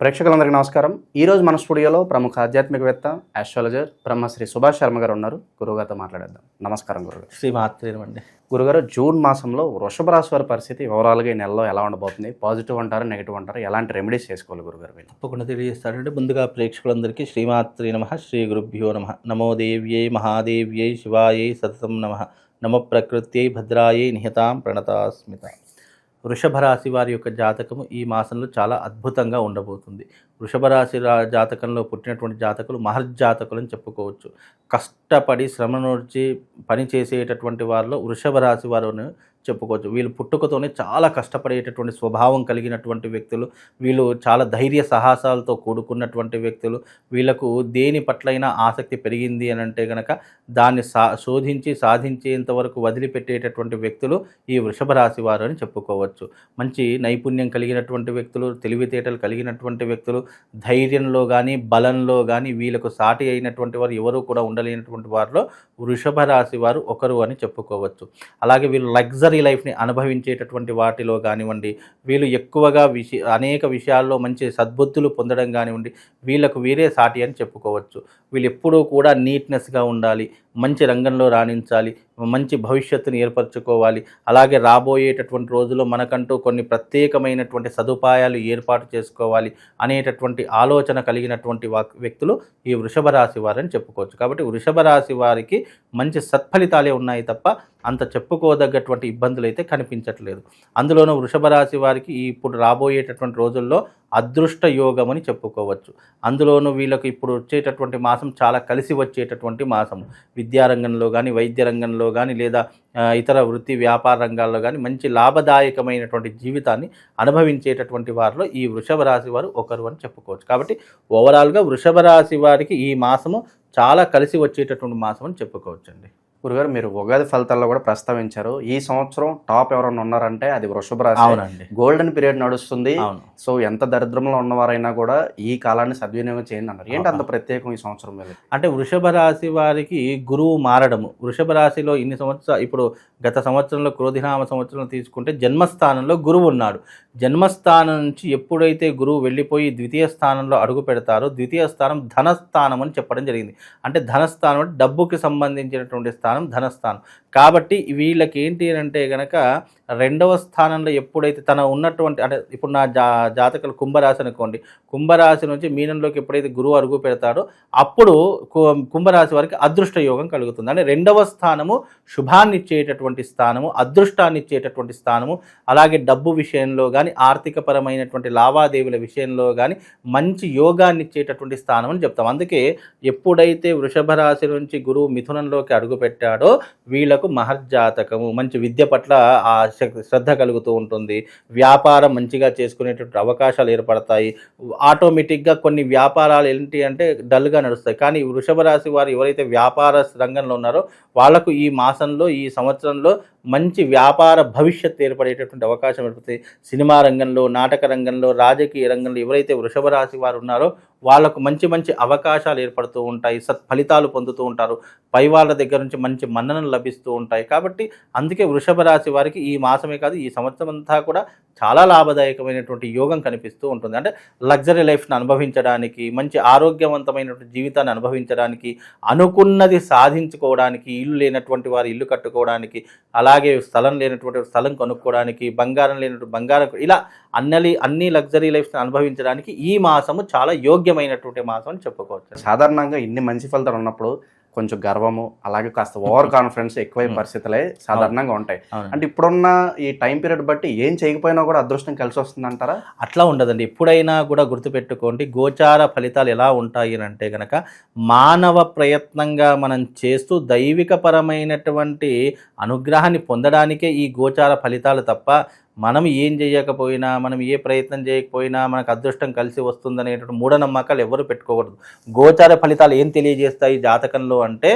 ప్రేక్షకులందరికీ నమస్కారం. ఈ రోజు మన స్టూడియోలో ప్రముఖ ఆధ్యాత్మికవేత్త ఆస్ట్రాలజర్ బ్రహ్మశ్రీ సుభాష్ శర్మ గారు ఉన్నారు. గురుగారితో మాట్లాడేద్దాం. నమస్కారం గురుగారు. శ్రీ మాత్రేనమండి గురుగారు జూన్ మాసంలో వృషభ రాశి వారి పరిస్థితి ఓవరాల్గా ఈ నెలలో ఎలా ఉండబోతుంది? పాజిటివ్ అంటారు నెగిటివ్ అంటారు? ఎలాంటి రెమెడీస్ చేసుకోవాలి గురుగారు వీళ్ళు తప్పకుండా తెలియజేస్తాడంటే ముందుగా ప్రేక్షకులందరికీ శ్రీమాత్రి నమ శ్రీ గురుభ్యో నమ. నమో దేవ్యై మహాదేవ్యై శివాయై సతతం నమ. నమ ప్రకృత్యై భద్రాయై నిహతాం ప్రణతాస్మిత. వృషభ రాశి వారి యొక్క జాతకము ఈ మాసంలో చాలా అద్భుతంగా ఉండబోతుంది. వృషభ రాశి రా జాతకంలో పుట్టినటువంటి జాతకులు మహర్జాతకులు అని చెప్పుకోవచ్చు. కష్టపడి శ్రమ నుంచి పని చేసేటటువంటి వారిలో వృషభ రాశి వారు చెప్పుకోవచ్చు. వీళ్ళు పుట్టుకతోనే చాలా కష్టపడేటటువంటి స్వభావం కలిగినటువంటి వ్యక్తులు వీళ్ళు చాలా ధైర్య సాహసాలతో కూడుకున్నటువంటి వ్యక్తులు వీళ్ళకు దేని పట్లైనా ఆసక్తి పెరిగింది అని అంటే కనుక దాన్ని సా శోధించి సాధించేంత వరకు వదిలిపెట్టేటటువంటి వ్యక్తులు ఈ వృషభ రాశి వారు అని చెప్పుకోవచ్చు. మంచి నైపుణ్యం కలిగినటువంటి వ్యక్తులు తెలివితేటలు కలిగినటువంటి వ్యక్తులు ధైర్యంలో కానీ బలంలో కానీ వీళ్ళకు సాటి అయినటువంటి వారు ఎవరు కూడా ఉండలేనటువంటి వారిలో వృషభ రాశి వారు ఒకరు అని చెప్పుకోవచ్చు. అలాగే వీళ్ళు లగ్జరీ లైఫ్ని అనుభవించేటటువంటి వాటిలో కానివ్వండి వీళ్ళు ఎక్కువగా విష అనేక విషయాల్లో మంచి సద్బుద్ధులు పొందడం కానివ్వండి వీళ్ళకు వీరే సాటి అని చెప్పుకోవచ్చు. వీళ్ళు ఎప్పుడూ కూడా నీట్నెస్గా ఉండాలి. మంచి రంగంలో రాణించాలి మంచి భవిష్యత్తుని ఏర్పరచుకోవాలి. అలాగే రాబోయేటటువంటి రోజుల్లో మనకంటూ కొన్ని ప్రత్యేకమైనటువంటి సదుపాయాలు ఏర్పాటు చేసుకోవాలి అనేటటువంటి ఆలోచన కలిగినటువంటి వ్యక్తులు ఈ వృషభ రాశి వారని చెప్పుకోవచ్చు. కాబట్టి వృషభ రాశి వారికి మంచి సత్ఫలితాలే ఉన్నాయి తప్ప అంత చెప్పుకోదగ్గటువంటి ఇబ్బందులు అయితే కనిపించట్లేదు. అందులోనూ వృషభ రాశి వారికి ఇప్పుడు రాబోయేటటువంటి రోజుల్లో అదృష్ట యోగం అని చెప్పుకోవచ్చు. అందులోనూ వీళ్ళకి ఇప్పుడు వచ్చేటటువంటి మాసం చాలా కలిసి వచ్చేటటువంటి మాసము. విద్యారంగంలో కానీ వైద్య రంగంలో కానీ లేదా ఇతర వృత్తి వ్యాపార రంగాల్లో కానీ మంచి లాభదాయకమైనటువంటి జీవితాన్ని అనుభవించేటటువంటి వారిలో ఈ వృషభ రాశి వారు ఒకరు అని చెప్పుకోవచ్చు. కాబట్టి ఓవరాల్గా వృషభ రాశి వారికి ఈ మాసము చాలా కలిసి వచ్చేటటువంటి మాసం అని చెప్పుకోవచ్చండి. గురుగారు మీరు ఉగాది ఫలితాల్లో కూడా ప్రస్తావించారు. ఈ సంవత్సరం టాప్ ఎవరైనా ఉన్నారంటే అది వృషభ రాశి. గోల్డెన్ పీరియడ్ నడుస్తుంది. సో ఎంత దరిద్రంలో ఉన్నవారైనా కూడా ఈ కాలాన్ని సద్వినియోగం చేయండి అన్నారు. ఏంటి అంత ప్రత్యేకం ఈ సంవత్సరం మీద? అంటే వృషభ రాశి వారికి గురువు మారడము. వృషభ రాశిలో ఇన్ని సంవత్సరాలు ఇప్పుడు గత సంవత్సరంలో క్రోధినామ సంవత్సరం తీసుకుంటే జన్మస్థానంలో గురువు ఉన్నాడు. జన్మస్థానం నుంచి ఎప్పుడైతే గురువు వెళ్ళిపోయి ద్వితీయ స్థానంలో అడుగు పెడతారో ద్వితీయ స్థానం ధనస్థానం అని చెప్పడం జరిగింది. అంటే ధనస్థానం అంటే డబ్బుకి సంబంధించినటువంటి స్థానం స్థానం ధనస్థానం కాబట్టి వీళ్ళకి ఏంటి అని అంటే కనుక రెండవ స్థానంలో ఎప్పుడైతే తన ఉన్నటువంటి అంటే ఇప్పుడు నా జా జాతకాలు కుంభరాశి అనుకోండి. కుంభరాశి నుంచి మీనంలోకి ఎప్పుడైతే గురువు అడుగు పెడతాడో అప్పుడు కు- కుంభరాశి వారికి అదృష్ట యోగం కలుగుతుంది. అంటే రెండవ స్థానము శుభాన్ని ఇచ్చేటటువంటి స్థానము అదృష్టాన్ని ఇచ్చేటటువంటి స్థానము అలాగే డబ్బు విషయంలో కానీ ఆర్థికపరమైనటువంటి లావాదేవీల విషయంలో కానీ మంచి యోగాన్ని ఇచ్చేటటువంటి స్థానం అని చెప్తాం. అందుకే ఎప్పుడైతే వృషభ రాశి నుంచి గురువు మిథునంలోకి అడుగు పెట్టాడో వీళ్ళకు మహర్జాతకము. మంచి విద్య పట్ల ఆ శ్రద్ధ కలుగుతూ ఉంటుంది. వ్యాపారం మంచిగా చేసుకునేటటువంటి అవకాశాలు ఏర్పడతాయి. ఆటోమేటిక్గా కొన్ని వ్యాపారాలు ఏంటి అంటే డల్గా నడుస్తాయి. కానీ వృషభ రాశి వారు ఎవరైతే వ్యాపార రంగంలో ఉన్నారో వాళ్ళకు ఈ మాసంలో ఈ సంవత్సరంలో మంచి వ్యాపార భవిష్యత్తు ఏర్పడేటటువంటి అవకాశం ఏర్పడుతుంది. సినిమా రంగంలో నాటక రంగంలో రాజకీయ రంగంలో ఎవరైతే వృషభ రాశి వారు ఉన్నారో వాళ్ళకు మంచి మంచి అవకాశాలు ఏర్పడుతూ ఉంటాయి సత్ఫలితాలు పొందుతూ ఉంటారు. పై వాళ్ళ దగ్గర నుంచి మంచి మన్ననలు లభిస్తూ ఉంటాయి. కాబట్టి అందుకే వృషభ రాశి వారికి ఈ మాసమే కాదు ఈ సంవత్సరం అంతా కూడా చాలా లాభదాయకమైనటువంటి యోగం కనిపిస్తూ ఉంటుంది. అంటే లగ్జరీ లైఫ్ను అనుభవించడానికి మంచి ఆరోగ్యవంతమైనటువంటి జీవితాన్ని అనుభవించడానికి అనుకున్నది సాధించుకోవడానికి ఇల్లు లేనటువంటి వారు ఇల్లు కట్టుకోవడానికి అలాగే స్థలం లేనటువంటి స్థలం కొనుక్కోవడానికి బంగారం లేనటువంటి బంగారం ఇలా అన్నలి అన్ని లగ్జరీ లైఫ్ని అనుభవించడానికి ఈ మాసము చాలా యోగ్యమైనటువంటి మాసం అని చెప్పుకోవచ్చు. సాధారణంగా ఇన్ని మంచి ఫలితాలు ఉన్నప్పుడు కొంచెం గర్వము అలాగే కాస్త ఓవర్ కాన్ఫిడెన్స్ ఎక్కువై పరిస్థితులే సాధారణంగా ఉంటాయి. అంటే ఇప్పుడున్న ఈ టైం పీరియడ్ బట్టి ఏం చేయకపోయినా కూడా అదృష్టం కలిసి వస్తుంది అంటారా అట్లా ఉండదండి. ఎప్పుడైనా కూడా గుర్తుపెట్టుకోండి గోచార ఫలితాలు ఎలా ఉంటాయి అని అంటే గనక మానవ ప్రయత్నంగా మనం చేస్తూ దైవికపరమైనటువంటి అనుగ్రహాన్ని పొందడానికే ఈ గోచార ఫలితాలు తప్ప మనం ఏం చేయకపోయినా మనం ఏ ప్రయత్నం చేయకపోయినా మనకు అదృష్టం కలిసి వస్తుందనేటువంటి మూఢనమ్మకాలు ఎవరు పెట్టుకోకూడదు. గోచార ఫలితాలు ఏం తెలియజేస్తాయి జాతకంలో అంటే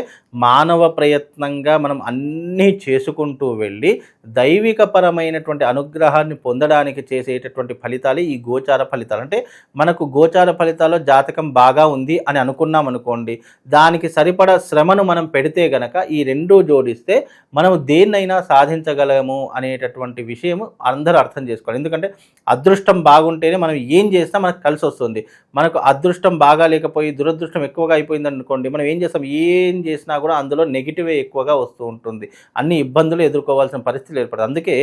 మానవ ప్రయత్నంగా మనం అన్నీ చేసుకుంటూ వెళ్ళి దైవికపరమైనటువంటి అనుగ్రహాన్ని పొందడానికి చేసేటటువంటి ఫలితాలు ఈ గోచార ఫలితాలు. అంటే మనకు గోచార ఫలితాల్లో జాతకం బాగా ఉంది అని అనుకున్నాం అనుకోండి దానికి సరిపడ శ్రమను మనం పెడితే గనక ఈ రెండు జోడిస్తే మనం దేన్నైనా సాధించగలము అనేటటువంటి విషయము అందరూ అర్థం చేసుకోవాలి. ఎందుకంటే అదృష్టం బాగుంటేనే మనం ఏం చేసినా మనకు కలిసి వస్తుంది. మనకు అదృష్టం బాగా లేకపోయి దురదృష్టం ఎక్కువగా అయిపోయింది అనుకోండి మనం ఏం చేస్తాం? ఏం చేసినా కూడా అందులో నెగిటివే ఎక్కువగా వస్తూ ఉంటుంది. అన్ని ఇబ్బందులు ఎదుర్కోవాల్సిన పరిస్థితులు ఏర్పడుతుంది అందుకే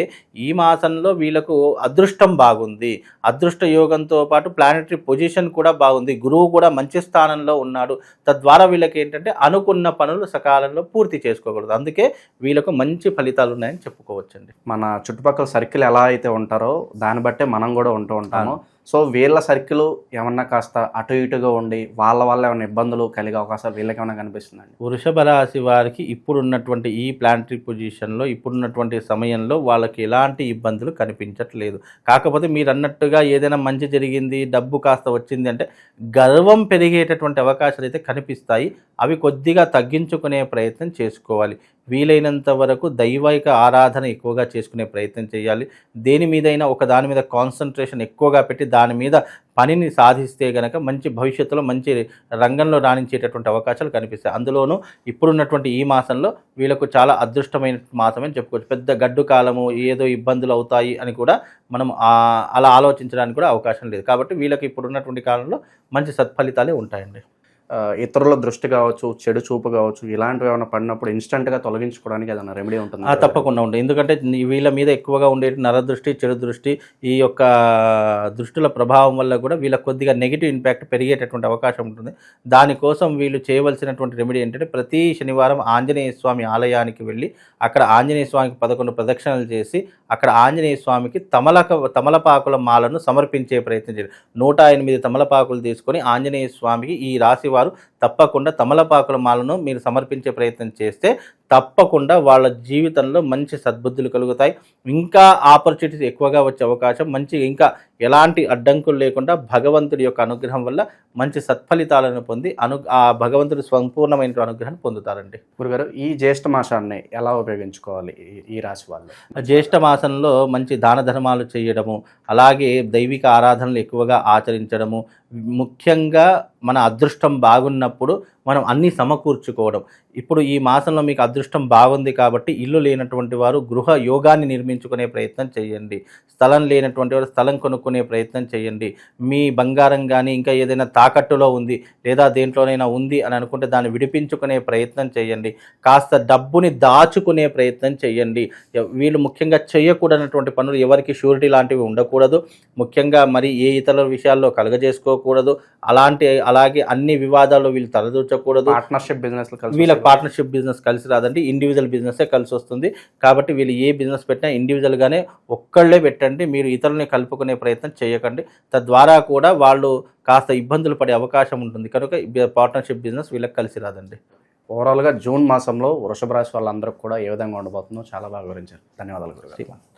ఈ మాసంలో వీళ్ళకు అదృష్టం బాగుంది. అదృష్ట యోగంతో పాటు ప్లానటరీ పొజిషన్ కూడా బాగుంది. గురువు కూడా మంచి స్థానంలో ఉన్నాడు. తద్వారా వీళ్ళకి ఏంటంటే అనుకున్న పనులు సకాలంలో పూర్తి చేసుకోకూడదు అందుకే వీళ్ళకు మంచి ఫలితాలు ఉన్నాయని చెప్పుకోవచ్చండి. మన చుట్టుపక్కల సర్కిల్ ఎలా అయితే ఉంటారో దాన్ని బట్టే మనం కూడా ఉంటూ ఉంటాము. సో వీళ్ళ సర్కిల్ ఏమన్నా కాస్త అటు ఇటుగా ఉండి వాళ్ళ వల్ల ఏమైనా ఇబ్బందులు కలిగే అవకాశాలు వీళ్ళకి ఏమైనా కనిపిస్తుందండి? వృషభ రాశి వారికి ఇప్పుడున్నటువంటి ఈ ప్లానటరీ పొజిషన్లో ఇప్పుడున్నటువంటి సమయంలో వాళ్ళకి ఎలాంటి ఇబ్బందులు కనిపించట్లేదు. కాకపోతే మీరు అన్నట్టుగా ఏదైనా మంచి జరిగింది డబ్బు కాస్త వచ్చింది అంటే గర్వం పెరిగేటటువంటి అవకాశాలు అయితే కనిపిస్తాయి. అవి కొద్దిగా తగ్గించుకునే ప్రయత్నం చేసుకోవాలి. వీలైనంత వరకు దైవిక ఆరాధన ఎక్కువగా చేసుకునే ప్రయత్నం చేయాలి. దేని మీదైనా ఒక దాని మీద కాన్సన్ట్రేషన్ ఎక్కువగా పెట్టి దాని మీద పనిని సాధిస్తే గనక మంచి భవిష్యత్తులో మంచి రంగంలో రాణించేటటువంటి అవకాశాలు కనిపిస్తాయి. అందులోనూ ఇప్పుడున్నటువంటి ఈ మాసంలో వీళ్ళకు చాలా అదృష్టమైన మాసమే చెప్పుకోవచ్చు. పెద్ద గడ్డు కాలము ఏదో ఇబ్బందులు అవుతాయి అని కూడా మనం అలా ఆలోచించడానికి కూడా అవకాశం లేదు. కాబట్టి వీళ్ళకి ఇప్పుడున్నటువంటి కాలంలో మంచి సత్ఫలితాలే ఉంటాయండి. ఇతరుల దృష్టి కావచ్చు చెడు చూపు కావచ్చు ఇలాంటివి ఏమైనా పడినప్పుడు ఇన్స్టెంట్గా తొలగించుకోవడానికి ఏదైనా రెమెడీ ఉంటుంది ఆ, తప్పకుండా ఉంటుంది ఎందుకంటే వీళ్ళ మీద ఎక్కువగా ఉండే నరదృష్టి చెడు దృష్టి ఈ యొక్క దృష్టిల ప్రభావం వల్ల కూడా వీళ్ళకి కొద్దిగా నెగిటివ్ ఇంపాక్ట్ పెరిగేటటువంటి అవకాశం ఉంటుంది. దానికోసం వీళ్ళు చేయవలసినటువంటి రెమెడీ ఏంటంటే ప్రతి శనివారం ఆంజనేయ స్వామి ఆలయానికి వెళ్ళి అక్కడ ఆంజనేయ స్వామికి పదకొండు ప్రదక్షిణలు చేసి అక్కడ ఆంజనేయ స్వామికి తమలక తమలపాకుల మాలను సమర్పించే ప్రయత్నం చేయాలి. నూట ఎనిమిది తమలపాకులు తీసుకొని ఆంజనేయ స్వామికి ఈ రాశి వారు తప్పకుండా తమలపాకుల మాలను మీరు సమర్పించే ప్రయత్నం చేస్తే తప్పకుండా వాళ్ళ జీవితంలో మంచి సద్బుద్ధులు కలుగుతాయి. ఇంకా ఆపర్చునిటీస్ ఎక్కువగా వచ్చే అవకాశం మంచి ఇంకా ఎలాంటి అడ్డంకులు లేకుండా భగవంతుడి యొక్క అనుగ్రహం వల్ల మంచి సత్ఫలితాలను పొంది అను ఆ భగవంతుడి సంపూర్ణమైన అనుగ్రహాన్ని పొందుతారండి. గురుగారు ఈ జ్యేష్ఠ మాసాన్ని ఎలా ఉపయోగించుకోవాలి ఈ- రాశి వాళ్ళు? జ్యేష్ఠ మాసంలో మంచి దాన ధర్మాలు చేయడము అలాగే దైవిక ఆరాధనలు ఎక్కువగా ఆచరించడము ముఖ్యంగా మన అదృష్టం బాగున్నప్పుడు మనం అన్నీ సమకూర్చుకోవడం. ఇప్పుడు ఈ మాసంలో మీకు అదృష్టం బాగుంది కాబట్టి ఇల్లు లేనటువంటి వారు గృహ యోగాన్ని నిర్మించుకునే ప్రయత్నం చేయండి. స్థలం లేనటువంటి వారు స్థలం కొనుక్కునే ప్రయత్నం చేయండి. మీ బంగారం కానీ ఇంకా ఏదైనా తాకట్టులో ఉంది లేదా దేంట్లోనైనా ఉంది అని అనుకుంటే దాన్ని విడిపించుకునే ప్రయత్నం చేయండి. కాస్త డబ్బుని దాచుకునే ప్రయత్నం చేయండి. వీళ్ళు ముఖ్యంగా చేయకూడనటువంటి పనులు ఎవరికి షూరిటీ లాంటివి ఉండకూడదు. ముఖ్యంగా మరి ఏ ఇతర విషయాల్లో కలుగజేసుకోకూడదు. అలాంటి అలాగే అన్ని వివాదాల్లో వీళ్ళు తలదూర్చకూడదు పార్ట్నర్షిప్ బిజినెస్ వీళ్ళకి పార్ట్నర్షిప్ బిజినెస్ కలిసి రాదండి. ఇండివిజువల్ బిజినెస్ కలిసి వస్తుంది. కాబట్టి వీళ్ళు ఏ బిజినెస్ పెట్టినా ఇండివిజువల్గానే ఒక్కళ్ళే పెట్టండి. మీరు ఇతరులని కలుపుకునే ప్రయత్నం చేయకండి. తద్వారా కూడా వాళ్ళు కాస్త ఇబ్బందులు పడే అవకాశం ఉంటుంది. కనుక పార్ట్నర్షిప్ బిజినెస్ వీళ్ళకి కలిసి రాదండి. ఓవరాల్గా జూన్ మాసంలో వృషభ రాశి వాళ్ళందరికీ కూడా ఏ విధంగా ఉండబోతుందో చాలా బాగా వివరించారు. ధన్యవాదాలు గురుగారు.